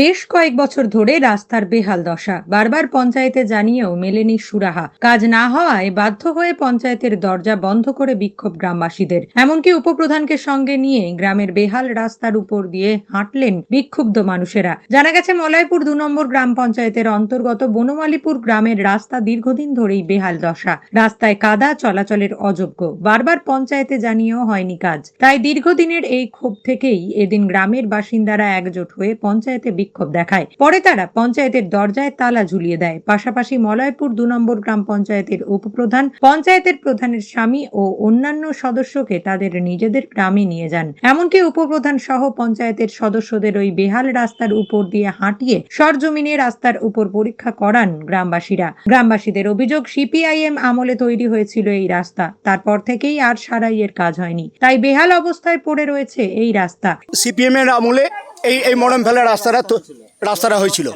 বেশ কয়েক বছর ধরে রাস্তার বেহাল দশা। বারবার পঞ্চায়েতে জানিয়েও মেলেনি সুরাহা। কাজ না হওয়ায় বাধ্য হয়ে পঞ্চায়েতের দরজা বন্ধ করে বিক্ষোভ গ্রামবাসীদের। এমনকি উপপ্রধানকে সঙ্গে নিয়ে গ্রামের বেহাল রাস্তার উপর দিয়ে হাঁটলেন বিক্ষুব্ধ মানুষেরা। জানা গেছে, মলয়পুর দু নম্বর গ্রাম পঞ্চায়েতের অন্তর্গত বনমালীপুর গ্রামের রাস্তা দীর্ঘদিন ধরেই বেহাল দশা। রাস্তায় কাদা চলাচলের অযোগ্য। বারবার পঞ্চায়েতে জানিয়েও হয়নি কাজ। তাই দীর্ঘদিনের এই ক্ষোভ থেকেই এদিন গ্রামের বাসিন্দারা একজোট হয়ে পঞ্চায়েতে বিক্ষোভ দেখায়। পরে তারা পঞ্চায়েতের দরজায় তালা ঝুলিয়ে দেয়। পাশাপাশি মলয়পুর দু নম্বর গ্রাম পঞ্চায়েতের উপপ্রধান, পঞ্চায়েতের প্রধানের স্বামী ও অন্যান্য সদস্যকে তাদের নিজেদের গ্রামে নিয়ে যান। এমনকি উপপ্রধান সহ পঞ্চায়েতের সদস্যদের ওই বেহাল রাস্তার উপর দিয়ে হাঁটিয়ে সরজমিনে রাস্তার উপর পরীক্ষা করান গ্রামবাসীরা। গ্রামবাসীদের অভিযোগ, সিপিআইএম আমলে তৈরি হয়েছিল এই রাস্তা। তারপর থেকেই আর সারাইয়ের কাজ হয়নি। তাই বেহাল অবস্থায় পড়ে রয়েছে এই রাস্তা। সিপিএম এর আমলে এই এই মরম ফেলা রাস্তাটা রাস্তাটা হয়েছিল।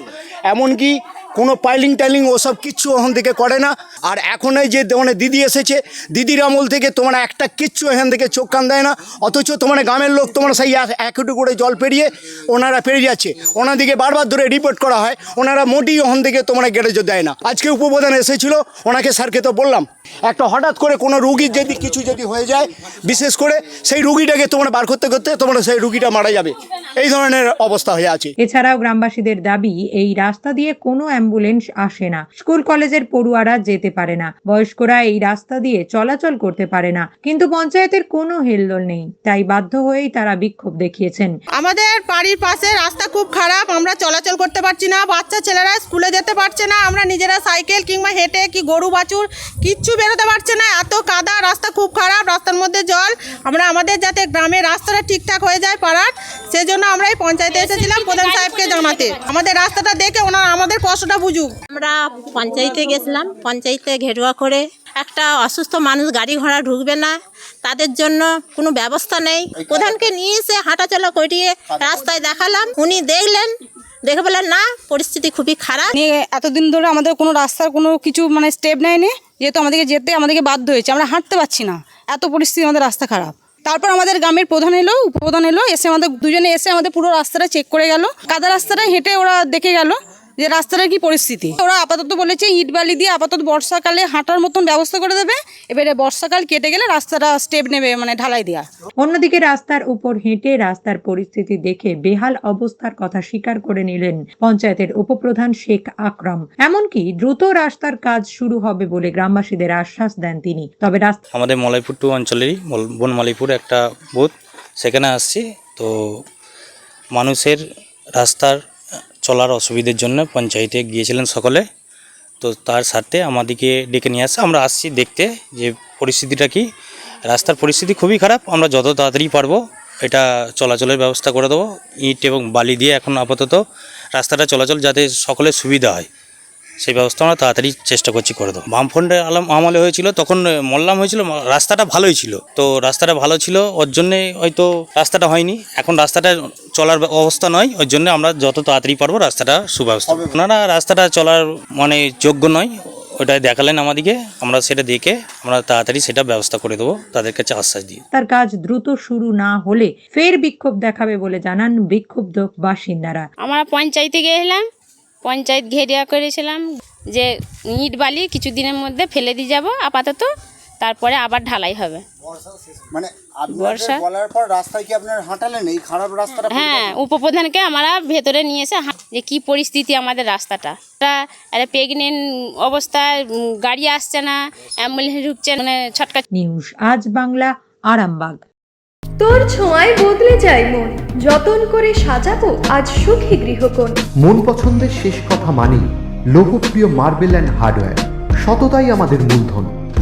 এমনকি কোনো পাইলিং টাইলিং ওসব কিচ্ছু ওখান থেকে করে না। আর এখন এই যে মানে দিদি এসেছে, দিদির আমল থেকে তোমার একটা কিচ্ছু এখান থেকে চোখ কান দেয় না। অথচ তোমার গ্রামের লোক তোমার সেই এক- এক হাঁটু করে জল পেরিয়ে ওনারা পেরিয়ে যাচ্ছে। ওনাদিকে বারবার ধরে রিপোর্ট করা হয়, ওনারা মোটেই ওখান থেকে তোমার গ্যারেজও দেয় না। আজকে উপপ্রধান এসেছিল, ওনাকে স্যারকে তো বললাম, একটা হঠাৎ করে কোনো রুগীর যদি কিছু যদি হয়ে যায়, বিশেষ করে সেই রুগীটাকে তোমরা বার করতে করতে তোমরা সেই রুগীটা মারা যাবে। এই ধরনের অবস্থা হয়ে আছে। এছাড়াও গ্রামবাসীদের দাবি, এই রাস্তা দিয়ে কোনো অ্যাম্বুলেন্স আসে না। স্কুল কলেজের পড়ুয়ারা যেতে পারে না। বয়স্করা এই রাস্তা দিয়ে চলাচল করতে পারে না। কিন্তু পঞ্চায়েতের কোনো হেলদোল নেই। তাই বাধ্য হয়েই তারা বিক্ষোভ দেখিয়েছেন। আমাদের বাড়ির পাশে রাস্তা খুব খারাপ। আমরা চলাচল করতে পারছি না। বাচ্চা ছেলেরা স্কুলে যেতে পারছে না। আমরা নিজেরা সাইকেল কিংবা হেঁটে কি গরু, বাছুর কিচ্ছু বেরোতে পারছে না। এত কাদা, রাস্তা খুব খারাপ, রাস্তার মধ্যে জল। আমরা আমাদের যাতে গ্রামের রাস্তাটা ঠিকঠাক হয়ে যায় পাড়ার, সেজন্য আমরা এই পঞ্চায়েতে এসেছিলাম প্রধান সাহেবকে জানাতে। আমাদের রাস্তাটা দেখে ওনারা আমাদের কষ্টটা বুঝুক। আমরা পঞ্চায়েতে গেছিলাম, পঞ্চায়েতে ঘেরুয়া করে একটা অসুস্থ মানুষ গাড়ি ঘোড়া ঢুকবে না, তাদের জন্য কোনো ব্যবস্থা নেই। প্রধানকে নিয়ে এসে হাঁটাচলা করিয়ে রাস্তায় দেখালাম। উনি দেখলেন, দেখে বললেন, না, পরিস্থিতি খুবই খারাপ। নিয়ে এতদিন ধরে আমাদের কোনো রাস্তার কোনো কিছু মানে স্টেপ নেয়নি, যেহেতু আমাদেরকে যেতে, আমাদেরকে বাধ্য হয়েছে। আমরা হাঁটতে পারছি না। এত পরিস্থিতি আমাদের রাস্তা খারাপ। তারপর আমাদের গ্রামের প্রধান এলো, উপপ্রধান এলো, এসে আমাদের দুজনে এসে আমাদের পুরো রাস্তাটা চেক করে গেল। কাদা রাস্তাটা হেঁটে ওরা দেখে গেল। যে রাস্তাটার কি পরিস্থিতি? ওরা আপাতত বলেছে ইট বালি দিয়ে আপাতত বর্ষাকালে হাঁটার মতন ব্যবস্থা করে দেবে। এবারে বর্ষাকাল কেটে গেলে রাস্তাটা স্টেপ নেবে মানে ঢালাই দেওয়া অন্যদিকে রাস্তার উপর হেঁটে রাস্তার পরিস্থিতি দেখে বেহাল অবস্থার কথা স্বীকার করে নিলেন পঞ্চায়েতের উপপ্রধান শেখ আকরাম। এমনকি দ্রুত রাস্তার কাজ শুরু হবে বলে গ্রামবাসীদের আশ্বাস দেন তিনি। তবে রাস্তা আমাদের মলাইপুর টু অঞ্চলেরই মল- বনমালীপুর একটা বুথ। সেখানে আসছি। তো মানুষের রাস্তার চলার অসুবিধার জন্য পঞ্চায়েতে গিয়েছিলেন সকলে। তো তার সাথে আমাদেরকে ডেকে নিয়ে আসছে আমরা আসছি দেখতে যে পরিস্থিতিটা কি। রাস্তার পরিস্থিতি খুবই খারাপ। আমরা যত তাড়াতাড়ি পারব এটা চলাচলের ব্যবস্থা করে দেবো। ইট এবং বালি দিয়ে এখন আপাতত রাস্তাটা চলাচল যাতে সকলের সুবিধা হয়, সেই ব্যবস্থা আমরা তাড়াতাড়ি চেষ্টা করছি করে দেবো। বামফ্রন্টের আলাম আমলে হয়েছিল, তখন মল্লাম হয়েছিল, রাস্তাটা ভালোই ছিল। তো রাস্তাটা ভালো ছিল, ওর জন্যে হয়তো রাস্তাটা হয়নি। এখন রাস্তাটা চলার অবস্থা নয় ওই জন্য আমরা যত তাড়াতাড়ি পারব রাস্তাটা সুব্যবস্থা। ওনারা রাস্তাটা চলার মানে যোগ্য নয় ওটা দেখালেন আমাদেরকে আমরা সেটা দেখে আমরা তাড়াতাড়ি সেটা ব্যবস্থা করে দেবো তাদের কাছে আশ্বাস দিই তার কাজ দ্রুত শুরু না হলে ফের বিক্ষোভ দেখাবে বলে জানান বিক্ষুব্ধ বাসিন্দারা। আমরা পঞ্চায়েতে গেছিলাম পঞ্চায়েত ঘেরিয়া করেছিলাম যে ইট বালি কিছুদিনের মধ্যে ফেলে দিয়ে যাব আপাতত তারপরে আবার ঢালাই হবে। মানে বর্ষা? বলার পর রাস্তায় কি আপনার হাঁটালেন? এই খারাপ রাস্তাটা হ্যাঁ উপপ্রধানকে আমরা ভেতরে নিয়ে এসে যে কি পরিস্থিতি আমাদের রাস্তাটা। একটা প্রেগনেন্ট অবস্থায় গাড়ি আসছে না অ্যাম্বুলেন্স ঢুকছে না, মানে ছটকা নিউজ আজ বাংলা আরামবাগ। তোর ছোঁয়ায় বদলে যায় মন। যতন করে সাজাবো আজ সুখী গৃহকোণ। মন পছন্দের শেষ কথা মানি লোকপ্রিয় মার্বেল অ্যান্ড হার্ডওয়্যার। সততাই আমাদের মূলধন।